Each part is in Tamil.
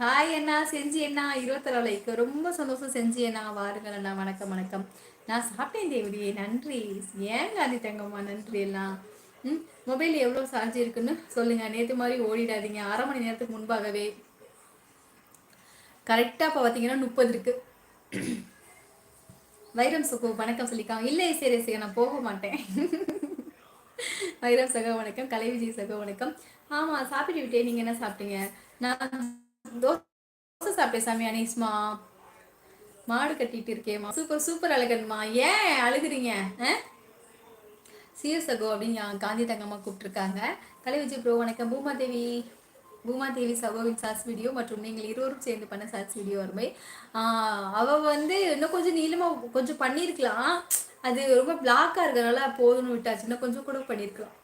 ஹாய் அண்ணா செஞ்சு அண்ணா இருபத்தொரு ரொம்ப சந்தோஷம். செஞ்சு அண்ணா வாருங்கள் அண்ணா வணக்கம் வணக்கம். நான் சாப்பிட்டேன் தேவடியே நன்றி. ஏன் காந்தி தங்கம்மா நன்றி எல்லாம்? ம் மொபைல் எவ்வளோ சார்ஜ் இருக்குன்னு சொல்லுங்கள் நேற்று மாதிரி ஓடிடாதீங்க. அரை மணி நேரத்துக்கு முன்பாகவே. கரெக்டாக இப்போ பார்த்தீங்கன்னா முப்பது இருக்குது வைரம் சுக்கு வணக்கம் சொல்லிக்காங்க இல்லை சரி சரி நான் போக மாட்டேன். வைரம் சகோ வணக்கம். கலை விஜய் சகோ வணக்கம். ஆமாம் சாப்பிட்டு விட்டேன். நீங்கள் என்ன சாப்பிட்டீங்க? நான் தோசை சாப்பிட்டேன் சாமி அனீஸ்மா மாடு கட்டிட்டு இருக்கேம்மா சூப்பர் சூப்பர் அழகன்மா ஏன் அழுகுறீங்க? சீர் சகோ அப்படின்னு காந்தி தங்கம்மா கூப்பிட்டுருக்காங்க. கலை விஜய் ப்ரோ வணக்கம். பூமாதேவி பூமாதேவி சகோவின் சாஸ் வீடியோ மற்றும் நீங்கள் இருவரும் சேர்ந்து பண்ண சாஸ் வீடியோ வருமே அவள் வந்து இன்னும் கொஞ்சம் நீளமாக கொஞ்சம் பண்ணியிருக்கலாம். அது ரொம்ப பிளாக்காக இருக்கிறனால போதும்னு விட்டாச்சு. இன்னும் கொஞ்சம் கூட பண்ணியிருக்கலாம்.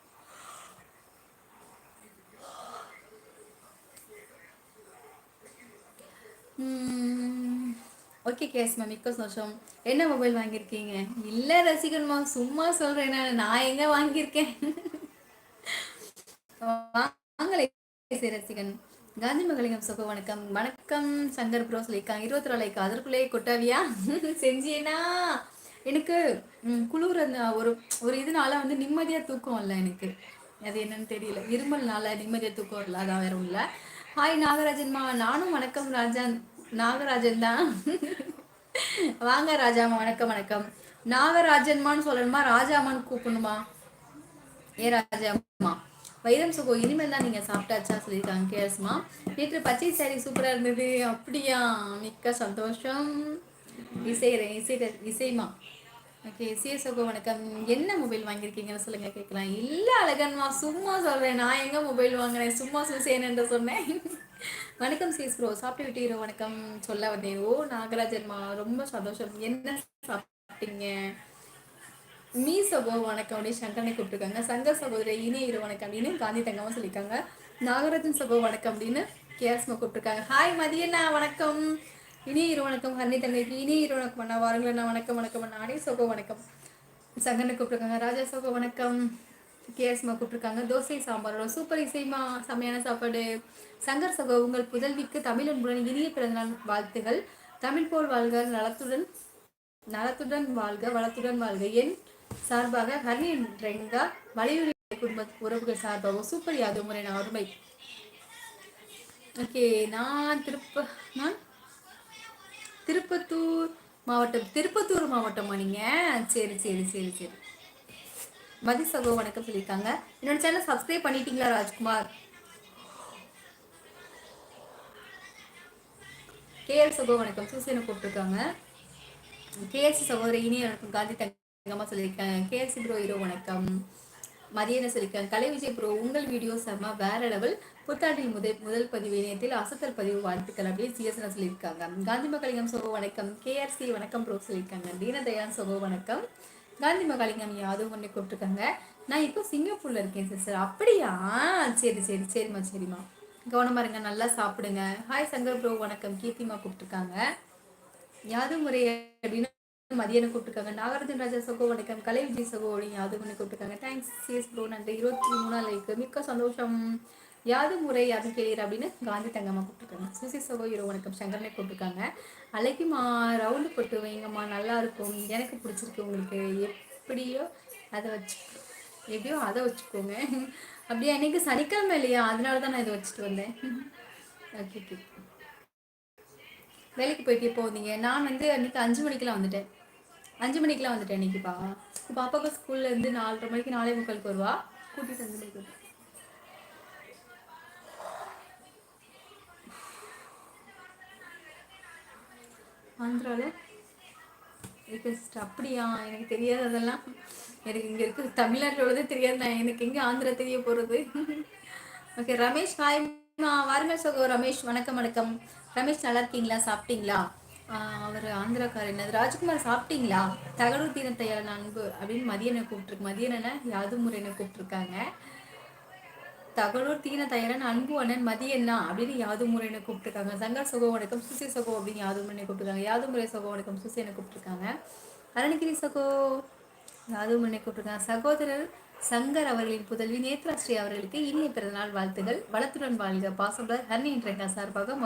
ஓகே கேஸ்மா மிக்க சந்தோஷம் என்ன மொபைல் வாங்கியிருக்கீங்க? இல்லை ரசிகன்மா சும்மா சொல்கிறேன் நான். நான் எங்கே வாங்கியிருக்கேன்? வாங்கலை ரசிகன். காந்தி மகளிகம் சுக வணக்கம். வணக்கம் சங்கர் ப்ரோ சொல்லியிருக்காங்க. இருபத்தி நாளைக்கு அதற்குள்ளேயே கொட்டாவியா? செஞ்சியனா எனக்கு குளிர் அந்த ஒரு ஒரு இதனால வந்து நிம்மதியாக தூக்கம் இல்லை எனக்கு. அது என்னன்னு தெரியல. இருமல்னால நிம்மதியாக தூக்கம் இல்லை அதான் வேற இல்லை ஹாய் நாகராஜன்மா நானும் வணக்கம் ராஜன் நாகராஜன் தான். வாங்க ராஜாமா வணக்கம் வணக்கம். நாகராஜன்மான்னு சொல்லணுமா? ராஜாமான்னு கூப்பிடணுமா? ஏ ராஜாமா வைரம் சுகோ இனிமேல் தான் நீங்கள் சாப்பிட்டாச்சா சொல்லியிருக்காங்க கேஸ்மா நேற்று பச்சை சாரி சூப்பராக இருந்தது. அப்படியா? மிக்க சந்தோஷம். இசை இசை இசைமா. ஓகே சிஎஸ்ஓகோ வணக்கம். என்ன மொபைல் வாங்கியிருக்கீங்கன்னு சொல்லுங்கள் கேட்கலாம். இல்லை அழகன்மா சும்மா சொல்கிறேன் நான் எங்கே மொபைல் வாங்கினேன் சும்மா சுசேன்னு சொன்னேன். வணக்கம் சீஸ் ப்ரோ சாப்பிட்டு விட்டீரோ வணக்கம் சொல்ல வந்தேன். ஓ நாகராஜன்மா ரொம்ப சந்தோஷம். என்ன சாப்பிட்டீங்க? மீ சகோ வணக்கம் அப்படின்னு சங்கரனை கூப்பிட்டுருக்காங்க. சங்கர் சகோதரி இனிய இரு வணக்கம் அப்படின்னு காந்தி தங்கமாக சொல்லியிருக்காங்க. நாகராஜன் சகோ வணக்கம் அப்படின்னு கேஸ்மா கூப்பிட்டுருக்காங்க. ஹாய் மதியண்ணா வணக்கம். இனிய இரு வணக்கம் ஹன்னி தங்கைக்கு இனிய இரு வணக்கம் அண்ணா. வாருங்களண்ணா வணக்கம் வணக்கம் அண்ணா. அடி சகோ வணக்கம். சங்கரனை கூப்பிட்டுருக்காங்க. ராஜா சகோ வணக்கம். கேஎஸ்மா கூப்பிட்டுருக்காங்க. தோசை சாம்பாரோட சூப்பர் இசைமா செம்மையான சாப்பாடு. சங்கர் சகோ உங்கள் புதல்விக்கு தமிழ் அன்புடன் இனிய பிறந்தநாள் வாழ்த்துகள். தமிழ் போல் வாழ்க நலத்துடன் நலத்துடன் வாழ்க வளத்துடன் வாழ்க. என் சார்பாக ஹர்னி ரெங்கா வலியுறுத்தி குடும்ப உறவுகள் சார்பாக சூப்பர் யாதவ் முறை நான் அருமை. ஓகே நான் திருப்ப நான் திருப்பத்தூர் மாவட்டம் திருப்பத்தூர் மாவட்டமா நீங்கள் சரி சரி சரி சரி. மதி சகோ வணக்கம் சொல்லியிருக்காங்க. என்னோட சேனல் சப்ஸ்கிரைப் பண்ணிட்டீங்களா ராஜ்குமார்? கேஎல் சகோ வணக்கம். சூசேனை கூப்பிட்டுருக்காங்க. கேஎஸ்சி சகோதரி இனிய வணக்கம். காந்தி தங்கம்மா சொல்லியிருக்காங்க. கேஎஸ்சி ப்ரோ ஹீரோ வணக்கம். மதியன சொல்லியிருக்காங்க. கலை விஜய் ப்ரோ உங்கள் வீடியோ செம்ம வேற லெவல் புத்தாண்டில் முதல் முதல் பதிவு இணையத்தில் அசத்தல் பதிவு வாழ்த்துக்கள் அப்படின்னு சிஎஸ்என சொல்லியிருக்காங்க. காந்தி மக்களிகம் சகோ வணக்கம். கேஆர்சி வணக்கம் ப்ரோ சொல்லியிருக்காங்க. தீனதயான் சகோ வணக்கம். காந்தி மகாலிங்கம் யாதவ் ஒன்று கூப்பிட்டுருக்காங்க. நான் இப்போ சிங்கப்பூரில் இருக்கேன் சிஸ்டர் அப்படியா? சரி சரி சரிம்மா சரிம்மா. கவனமாக இருங்க நல்லா சாப்பிடுங்க. ஹாய் சங்கர் ப்ரோ வணக்கம். கீர்த்திமா கூப்பிட்டுருக்காங்க. யாதவ் முறை அப்படின்னு மதியானம் கூப்பிட்டுருக்காங்க. நாகார்ஜுன் ராஜா சகோ வணக்கம். கலை விஜய் சகோ அப்படின்னு யாதவ் ஒன்று கூப்பிட்டுருக்காங்க. தேங்க்ஸ் சிஎஸ் ப்ரோ நன்றி. இருபத்தி மூணாம் லைக்கு மிக்க சந்தோஷம். யாது முறை யாது கேளீர் அப்படின்னு காந்தி தங்கம்மா கூப்பிட்டுருக்காங்க. சுசி சகோ ஹீரோ வணக்கம். சங்கரனை கூப்பிட்டுருக்காங்க. அழகிமா ரவுண்டு போட்டு வைங்கம்மா நல்லா இருக்கும். எனக்கு பிடிச்சிருக்கு உங்களுக்கு. எப்படியோ அதை வச்சு எப்படியோ அதை வச்சுக்கோங்க. அப்படியே இன்னைக்கு சனிக்கிழமை இல்லையா? அதனால தான் நான் இதை வச்சுட்டு வந்தேன். ஓகே ஓகே வேலைக்கு போயிட்டு எப்போ வந்தீங்க? நான் வந்து அன்றைக்கி அஞ்சு மணிக்கெலாம் வந்துட்டேன். அஞ்சு மணிக்கெலாம் வந்துட்டேன் அன்றைக்கிப்பா பாப்பாவுக்கு ஸ்கூல்லேருந்து நாலரை மணிக்கு நாலே முக்காலுக்கு வருவா. கூட்டிகிட்டு அஞ்சு மணிக்கு ஆந்திராவில் அப்படியா? எனக்கு தெரியாது அதெல்லாம். எனக்கு இங்கே இருக்குது தமிழ்நாட்டில் தெரியாது. நான் எனக்கு எங்கே ஆந்திரா தெரிய போகிறது ஓகே ரமேஷ் ஹாய் வாருங்க சகோ ரமேஷ். வணக்கம் வணக்கம். ரமேஷ் நல்லா இருக்கீங்களா? சாப்பிட்டீங்களா? அவர் ஆந்திராக்கார் என்னது? ராஜ்குமார் சாப்பிட்டீங்களா? தகடூர் தீனத்தையாளன் அன்பு அப்படின்னு மதியனை கூப்பிட்டுருக்கு. மதியனை யாது முறையினை கூப்பிட்டுருக்காங்க. தகடூர் தீன தயாரன் அன்பு அண்ணன் மதியண்ணா அப்படின்னு யாது முறைன்னு கூப்பிட்டுருக்காங்க. சங்கர் சகோ வணக்கம் சுசி சகோ அப்படின்னு யாது கூப்பிட்டுருக்காங்க. யாதுமுறை சகோ வணக்கம் சுசினை கூப்பிட்டுருக்காங்க. அருணகிரி சகோ யாது கூப்பிட்டுருக்காங்க. சகோதரர் சங்கர் அவர்களின் புதல்வி நேத்ராஸ்ரீ அவர்களுக்கு இனிய பிறந்தநாள் வாழ்த்துகள். வளத்துடன் வாழ்க. பாசம்பர் ஹர்னி என்ற சார்பாக